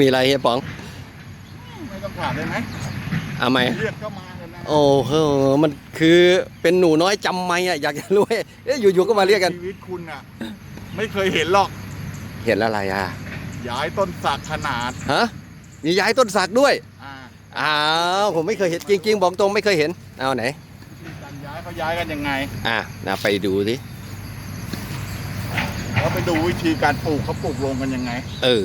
มีอะไรเฮียป๋องไม่ต้องถามได้ไหมเอาไหมเลือดก็มากันนะโอ้โหมันคือเป็นหนูน้อยจำไม่อะอยากจะรู้ว่าเอ๊ะอยู่ๆก็มาเรียกกัน ชีวิตคุณอะ ไม่เคยเห็นหรอก เห็นอะไรอะย้ายต้นสักขนาดฮะมีย้ายต้นสักด้วยอ่าอ้าวผมไม่เคยเห็นจริง ๆ บอกตรงไม่เคยเห็นเอาไหนวิธีการย้ายเขาย้ายกันยังไงอะนะไปดูสิแล้วไปดูวิธีการปลูกเขาปลูกลงกันยังไง เออ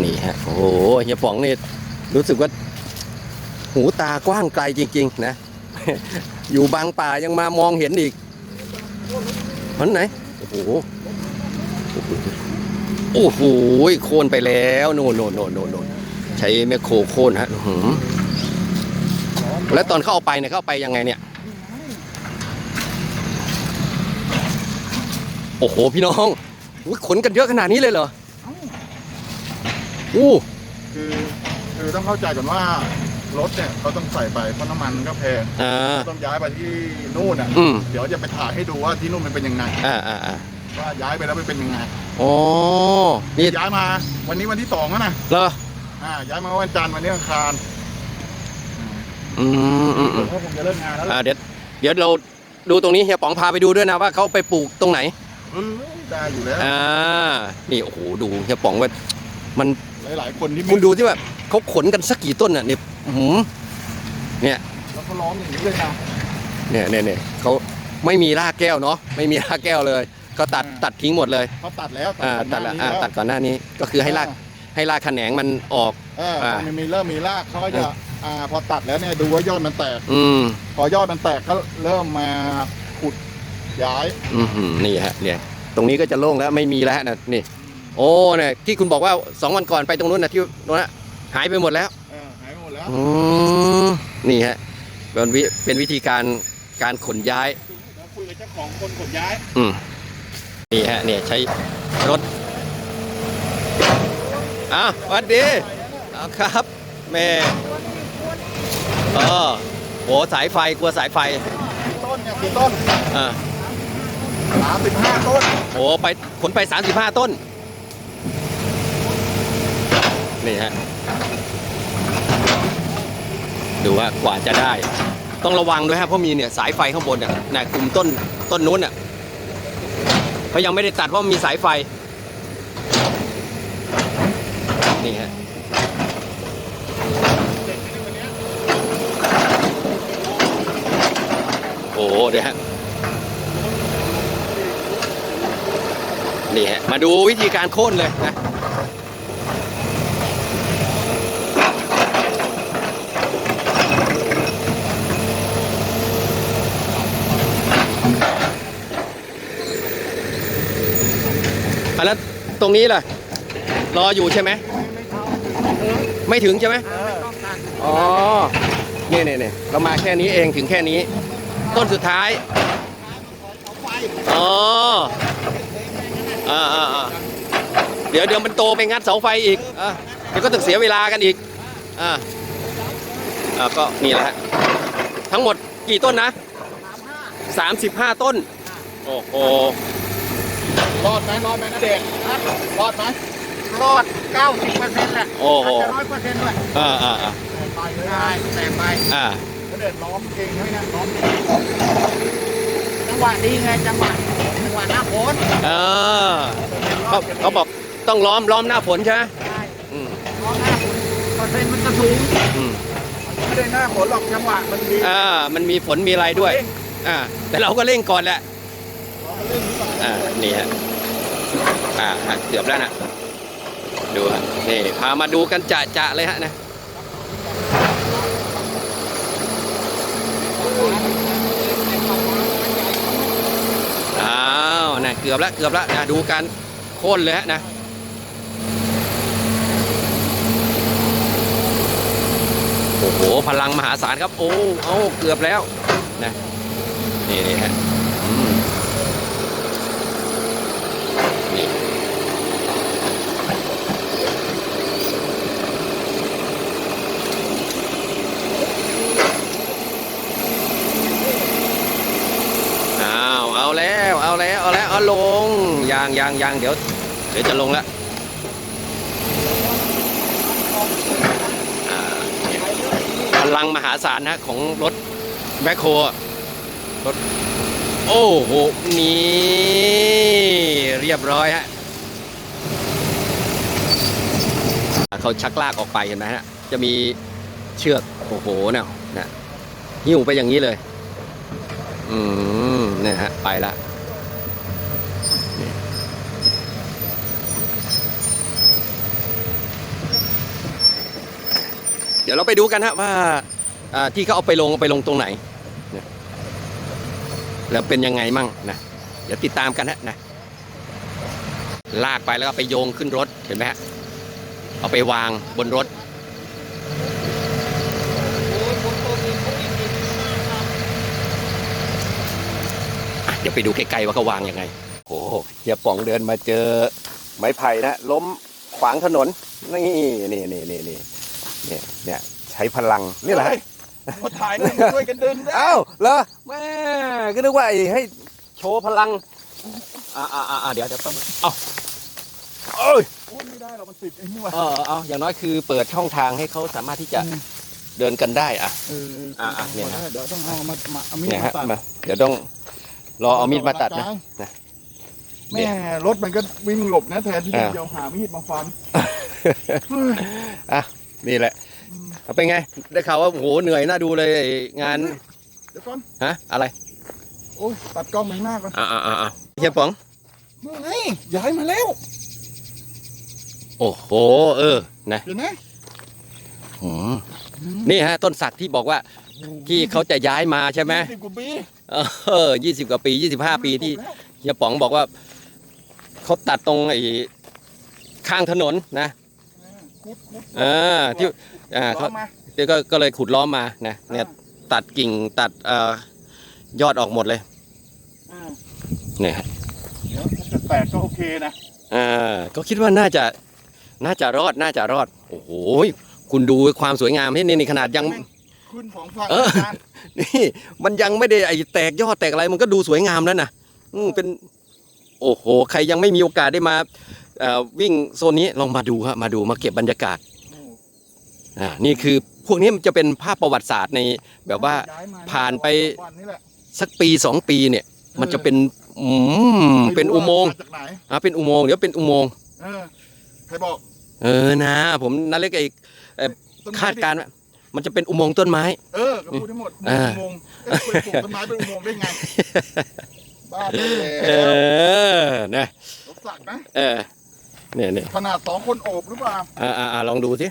นี่ฮะโอ้โหเฮียป๋องนี่รู้สึกว่า หูตากว้างไกลจริง ๆ นะ อยู่บางป่ายังมามองเห็นอีกมันไหนโอ้โหโอ้โหโค่นไปแล้วโน่นโน่นโน่นโน่นใช้แมคโครโค่นฮะหือแล้วตอนเข้าเอาไปเนี่ยเข้าไปยังไงเนี่ย โอ้โหพี่น้องขนกันเยอะขนาดนี้เลยเหรอ อู้คือคือต้องเข้าใจก่อนว่ารถเนี่ยเขาต้องใส่ไปเพราะน้ำมันก็แพงอ่า ต้องย้ายไปที่นู่นอะอืม เดี๋ยวจะไปถ่ายให้ดูว่าที่นู่นมันเป็นยังไงอ่าอ่าอ่าว่าย้ายไปแล้วมันเป็นยังไงอ๋อนี่ย้ายมา วันนี้วันที่สองแล้วนะเหรออ่าย้ายมาวันจันทร์วันนี้อังคารอืมอืมอืเดี๋ยมวเขาคงจะเลิกงานแล้วอ่าเดี๋ยวเดี๋ยวเราดูตรงนี้เฮียป๋องพาไปดูด้วยนะว่าเขาไปปลูกตรงไหน เออได้อยู่แล้วอ่า นี่โอ้โหดูเฮียป๋องว่ามัน หลายๆคนที่คุณดูที่แบบเขาขนกันสักกี่ต้นอะเนี่ยอื้อหือแล้วเขาร้องอย่างนี้เลยนะ เนี่ยเนี่ยเนี่ยเขาไม่มีรากแก้วเนาะไม่มีรากแก้วเลย ก็ตัดตัดทิ้งหมดเลยเขาตัดแล้วอ่าก่ตัอดนหละน้าอ่านี้ตัดก่อนหน้านี้ก็คือให้รากให้รากแขนงมันออก เอออ่า มันมีเริ่มมีรากเขาก็จะอ่าพอตัดแล้วเนี่ยดูว่ายอดมันแตก อืมพอยอดมันแตกก็เริ่มมาขุดย้าย อือหือนี่ฮะเนี่ยตรงนี้ก็จะโล่งแล้วไม่มีแล้วนะนี่ โอ้เนี่ยที่คุณบอกว่าสองวันก่อนไปตรงนู้นนะที่นู้นนะหายไปหมดแล้วเออหายไปหมดแล้ว อืมนี่ฮะเป็นวิเป็นวิธีการการขนย้าย แล้วคุยกับเจ้าของคนขนย้าย อืมนี่ฮะเนี่ยใช้รถอ้าวสวัสดีเอาครับแม่เออโหสายไฟกลัวสายไฟต้นเนี่ยกี่ต้นอ่าสามสิบห้าต้นโอ้ไปขนไป 35 ต้น นี่ฮะดูว่ากว่าจะได้ ต้องระวังด้วยฮะเพราะมีเนี่ยสายไฟข้างบนน่ะนะกลุ่มต้นต้นนู้นน่ะเขายังไม่ได้ตัดเพราะมีสายไฟ นี่ฮะโอ้โหเดี๋ยวฮะนี่ฮะมาดูวิธีการโค่นเลยนะ อะแล้ว ตรงนี้ล่ะ รออยู่ใช่ไหม ไม่ถึงใช่ไหมอ๋อเนี่ยเนี่ยเนี่ยเรามาแค่นี้เองถึงแค่นี้ ต้นสุดท้ายอ๋ออ่าอ่าอ่าเดี๋ยวเดี๋ยวมันโตไปงัดเสาไฟอีกอะเดี๋ยวก็ต้องเสียเวลากันอีกอ่าอ่าก็นี่แหละฮะทั้งหมดกี่ต้นนะสามสิบห้าต้น โอ้โห รอดไหมรอดไหมนะเด็กรอดไหมรอดเก้าสิบเปอร์เซ็นต์แหละโอ้โหอาจจะร้อยเปอร์เซ็นต์ด้วยอ่าอ่าอ่าไปเลยได้แต่ไปอ่าก็เด็ดล้อมเองใช่ไหมนะล้อมเองจังหวะดีไงจังหวะจังหวะหน้าโพนเออเขาเขาบอกต้องล้อมล้อมหน้าฝนใช่ไหมใช่อืมล้อมหน้าโพนเปอร์เซ็นต์มันจะสูงอืมไม่ได้หน้าฝนหรอกจังหวะมันดีอ่ามันมีฝนมีอะไรด้วย อ่าแต่เราก็เร่งก่อนแหละ อ่านี่ฮะ อ่าเกือบแล้วนะดูฮะนี่พามาดูกันจะจะๆเลยฮะนะอ้าวนะเกือบแล้วเกือบแล้วนะดูกันโค่นเลยฮะนะโอ้โหพลังมหาศาลครับโอ้เอาเกือบแล้วนะนี่นี่ฮะอืมนี่อ้าว เอาแล้ว เอา อาลงยางยางยางเดี๋ยว เดี๋ยวจะลงแล้วพลังมหาศาลนะของรถแบคโฮอะรถโอ้โห นี่เรียบร้อยฮะเขาชักลากออกไปเห็นไหมฮะ จะมีเชือก โอ้โหเนี่ยนะหิ้วไปอย่างนี้เลย อืมเนี่ยฮะ ไปละ ดี๋ยวเราไปดูกันฮะว่าที่เขาเอาไปลงเอาไปลงตรงไหนแล้วเป็นยังไงมั่งนะเดี๋ยวติดตามกันฮะนะลากไปแล้วก็ไปโยงขึ้นรถเห็นไหมฮะเอาไปวางบนรถ เดี๋ยวไปดูใกล้ๆว่าเขาวางยังไง โอ้โหเฮียป๋องเดินมาเจอไม้ไผ่นะล้มขวางถนน นี่นี่นี่นี่ เนี่ยเนี่ยใช้พลังนี่แหละฮะมาถ่ายเลยช่วยกันดึงได้เอ้าเหรอแม่ก็นึกว่าไอ้ให้โชว์พลังอ่าอ่าอ่าเดี๋ยวเดี๋ยวต้องเอาเอ้ยโอ้ยไม่ได้หรอกมันติดไอ้นี่ว่ะเออเอาอย่างน้อยคือเปิดช่องทางให้เขาสามารถที่จะเดินกันได้อะ เอออะอะเนี่ยนะ เดี๋ยวต้องเอามามาเอามีดเนี่ยมาฮะตัดมาเดี๋ยวต้องรอเอามีดมาตัดนะ นะ แม่รถมันก็วิ่งหลบนะแทนที่จะอ่าเดี๋ยวหามีดมาฟัน อะ นี่แหละเอาเป็นไง ได้ข่าวว่าโอ้โหเหนื่อยน่าดูเลยไอ้งานเดี๋ยวก่อนฮะอะไรโอ้ยตัดกล้องไปข้างหน้าก่อนอ่าอ่าอ่าเฮียป๋องนู่นไงย้ายมาแล้ว โอ้โหเออนะเห็นไหมอืมนี่ฮะต้นสักที่บอกว่าที่เขาจะย้ายมาใช่ไหมสิบกว่าปีเออยี่สิบกว่าปียี่สิบห้าปีที่เฮียป๋องบอกว่าเขาตัดตรงไอ้ข้างถนนนะ คุดคุดเออที่อ่าล้เขาอมาเดี๋ยวก็ก็เลยขุดล้อมมานะเนี่ยตัดกิ่งตัดเอ่อยอดออกหมดเลยอ่าเนี่ยฮะเดี๋ยวถ้าเกิดแตกก็โอเคนะ อ่าก็คิดว่าน่าจะน่าจะรอดน่าจะรอด โอ้โหคุณดูความสวยงามที่นี่นี่ขนาดยัง ขึ้นสองฝั่งเอออาจารย์นี่มันยังไม่ได้ไอ้แตกยอดแตกอะไรมันก็ดูสวยงามแล้วนะอืมเป็น โอ้โห ใครยังไม่มีโอกาสได้มาเอ่อ วิ่งโซนนี้ลองมาดูฮะมาดูมาเก็บบรรยากาศโอ้อ่านี่คือพวกนี้มันจะเป็นภาพประวัติศาสตร์ในแบบว่าย้ยมผ่านไปวันนี้แหละสักปีสองปีเนี่ย มันจะเป็นอืมเป็นอุโมงค์ไรู้ว่าาจากไหนอ่าเป็นอุโมงค์เดี๋ยวเป็นอุโมงค์เออใครบอก เออนะ ผมนั่นเล็กไอ้ต้นไม้คาดการณ์ว่ามันจะเป็นอุโมงค์ต้นไม้ เออก็พูดทั้งหมดอ่าอุโมงค์เอ๊ะไปปลูกต้นไม้เป็นอุโมงค์ได้ไงบ้าไปเอแล้วอนะรถสักนะเออ เนี่ยเนี่ยขนาดสองคนโอบหรือเปล่าอ่าอ่าอ่าลองดูสิ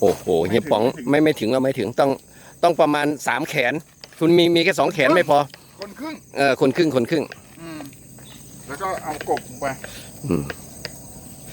โอ้โหเฮียป๋องไม่ไม่ถึงเราไม่ถึงต้องต้องประมาณสามแขน คุณมีมีแค่สองแขนไม่พอ คนครึ่งเออคนครึ่งคนครึ่งอืมแล้วก็เอากบลงไปอืม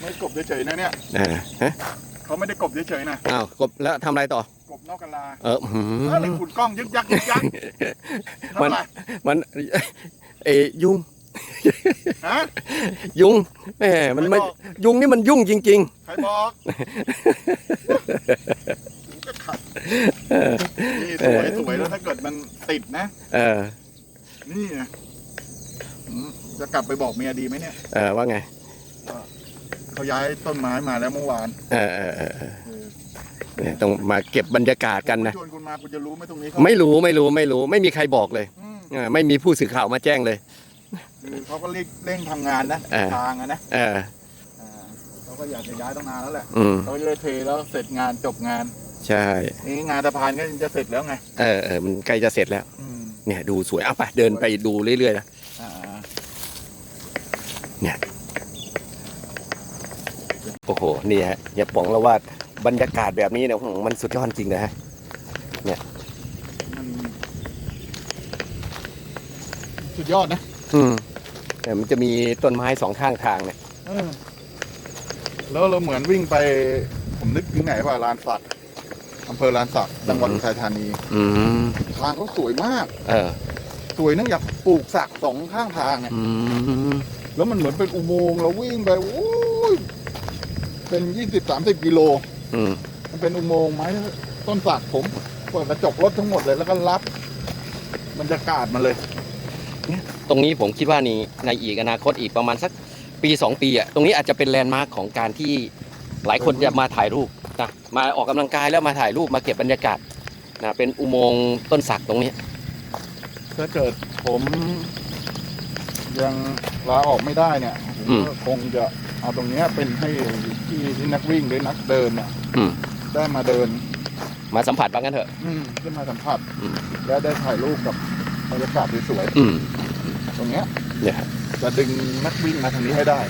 ไม่กบเฉยๆนะเนี่ยอ่าฮะเขาไม่ได้กบเฉยๆนะอ้าวกบแล้วทำอะไรต่อ กบนอกกะลาเออหืมแล้วเลยขุดกล้องยึกยักยึกยักมันทำไมมันเอยยุง ฮะยุงแหมมันไม่ใครบอกยุงนี่มันยุ่งจริง ใครบอกก็ขัดนี่สวยสวยแล้วถ้าเกิดมันติดนะ ๆ เออนี่ไงอืมจะกลับไปบอกเมียดีไหมเนี่ยเออว่าไงเขาย้ายต้นไม้มาแล้วเมื่อวานเออเออเออเออเออเนี่ยต้องมาเก็บบรรยากาศกันนะชวนคุณมาคุณจะรู้ไหมตรงนี้เขาไม่รู้ไม่รู้ไม่รู้ ไม่มีใครบอกเลยอืมเออไม่มีผู้สื่อข่าวมาแจ้งเลย คือเขาก็เร่งเร่งทำงานนะเออ ทางอะนะเออ อ่าเขาก็อยากจะย้ายตั้งนานแล้วแหละอืม เขาจะได้เทแล้วเสร็จงานจบงานใช่ นี่งานสะพานก็จะเสร็จแล้วไงเออเออมันใกล้จะเสร็จแล้ว อืมเนี่ยดูสวยเอาไปเดินไปดูเรื่อยๆนะ อ่าโอ้โห นี่ฮะอย่าป๋องแล้วว่าบรรยากาศแบบนี้เนี่ยอื้อหือมันสุดยอดจริงนะฮะ มันสุดยอดนะ อืมแต่มันจะมีต้นไม้สองข้างทางเนี่ยเออแล้วเราเหมือนวิ่งไป ผมนึกถึงไหนว่าลานสักอำเภอลานสักจังหวัดอุทัยธานี อืมทางเขาสวยมาก เออสวยเนื่องจากปลูกสักสองข้างทางอะอืมแล้วมันเหมือนเป็นอุโมงค์เราวิ่งไปโอ้ยเป็นยี่สิบสามสิบกิโล อืมมันเป็นอุโมงค์ไม้ต้นสักผมเปิดกระจกรถทั้งหมดเลยแล้วก็รับ บรรยากาศมันเลย ตรงนี้ผมคิดว่านี่ในอีกอนาคตอีกประมาณสักปีสองปีอะตรงนี้อาจจะเป็นแลนด์มาร์คของการที่หลายคนจะมาถ่ายรูปนะมาออกกำลังกายแล้วมาถ่ายรูปมาเก็บบรรยากาศนะเป็นอุโมงค์ต้นสักตรงนี้ ถ้าเกิดผมยังลาออกไม่ได้เนี่ยผมก็คงจะเอาตรงเนี้ยเป็นให้ที่ที่นักวิ่งหรือนักเดินเนี่ยอืมได้มาเดินมาสัมผัสบ้างกันเถอะ อืมได้มาสัมผัส อืม และได้ถ่ายรูปกับบรรยากาศสวยอืมๆ ตรงเนี้ยเนี่ยฮะจะดึงนักวิ่งมาทางนี้ให้ได้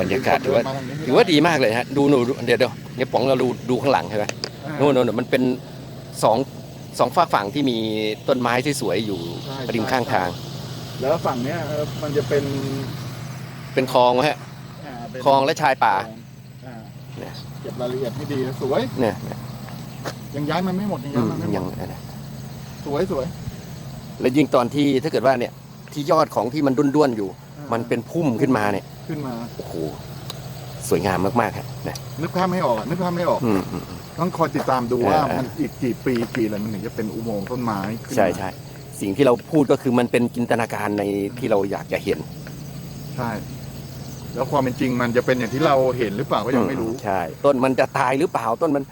บรรยากาศถือว่าดึงคนเดินมทงนี้ให้ถือว่าดีมากเลยฮะดูหนูดูเดี๋ยวเดี๋ยวเดี๋ยวป๋องเราดูดูข้างหลังใช่ไหมอ่าโน่นโน่นมันเป็นสองสองฝากฝั่งที่มีต้นไม้ที่สวยอยู่ใช่ริมข้างทาง แล้วฝั่งเนี้ยเออมันจะเป็นเป็นคลองฮะอ่าเป็นคลองและชายป่าอ่าเนี่ยเก็บรายละเอียดให้ดีนะสวยเนี่ยยังย้ายมันไม่หมดยังอืย้ายมมันไม่หมยังดสวยสวยแล้วยิ่งตอนที่ถ้าเกิดว่าเนี่ย ที่ยอดของที่มันด้วนๆอยู่อ่ามันเป็นพุ่มขึ้นมาเนี่ยขึ้นมาโอ้โหสวยงามมากๆฮะนะนึกภาพไม่ออกอะนึกภาพไม่ออก อืมอืมอืม ต้องคอยติดตามดูว่าเออเออ มันอีกกี่ปีกี่อะไรมันถึงจะเป็นอุโมงค์ต้นไม้ขึ้นมาใช่ใช่สิ่งที่เราพูดก็คือมันเป็นจินตนาการในที่เราอยากจะเห็นใช่ แล้วความเป็นจริงมันจะเป็นอย่างที่เราเห็นหรือเปล่าก็ยังไม่รู้ใช่ ต้นมันจะตายหรือเปล่าต้นมัน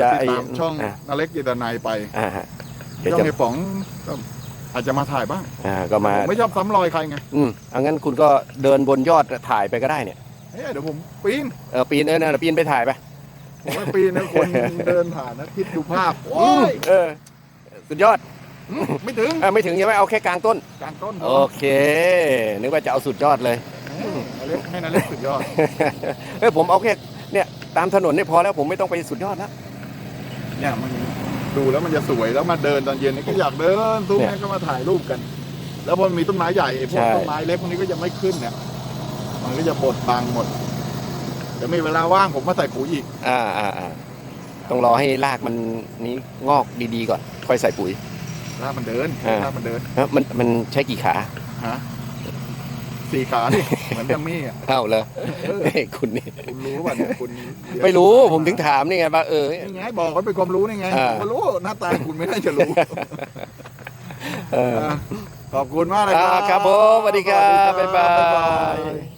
จะติดไอ้ตามช่องอ่านาเล็กจิตนายไป อ่าฮะเดี๋ยวช่องจะ ไอ้ป๋องก็ อาจจะมาถ่ายบ้างอ่าก็มาผมไม่ชอบซ้ำรอยใครไงอืมเอางั้นคุณก็เดินบนยอดถ่ายไปก็ได้เนี่ยเฮ้ยเดี๋ยวผมปีนเออปีนเออนะปีนไปถ่ายไปผมว่าปีนนะคนเดินผ่านนะคิดดูภาพโอ้ยเออสุดยอดอืมไม่ถึงอะไม่ถึงใช่ไหมเอาแค่กลางต้น กลางต้นโอเค นึกว่าจะเอาสุดยอดเลยนาเล็กให้นาเล็กสุดยอดเออผมเอาแค่เนี่ยตามถนนนี่พอแล้วผมไม่ต้องไปสุดยอดแล้วเนี่ยมัน ดูแล้วมันจะสวยแล้วมาเดินตอนเย็นนี่ก็อยากเดินซุ้มเนี่ยนี้ก็มาถ่ายรูปกัน แล้วพอมันมีต้นไม้ใหญ่พวกใช่ต้นไม้เล็กพวกนี้ก็จะไม่ขึ้นเนี่ยมันก็จะบดบังหมดเดี๋ยวมีเวลาว่างผมมาใส่ปุ๋ยอีกอ่าอ่าอ่าต้องรอให้รากมันนี้งอกดีๆก่อน ค่อยใส่ปุ๋ยถ้ามันเดินอ่าถ้ามันเดินฮะมันมันใช้กี่ขาฮะสี่ขาดิ เหมือนดัมมี่อะเอ้าเลยเออคุณนี่คุณรู้ป่ะเนี่ยคุณไม่รู้ผมถึงถามนี่ไงว่าเออ นี่ไงบอกว่าเป็นความรู้นี่ไงอ่า ผมก็รู้หน้าตาคุณไม่น่าจะรู้เอออะขอบคุณมากเลยอ่าครับครับผมสวัสดีครับสวัสดีบ๊ายบาบ๊ายบาย ย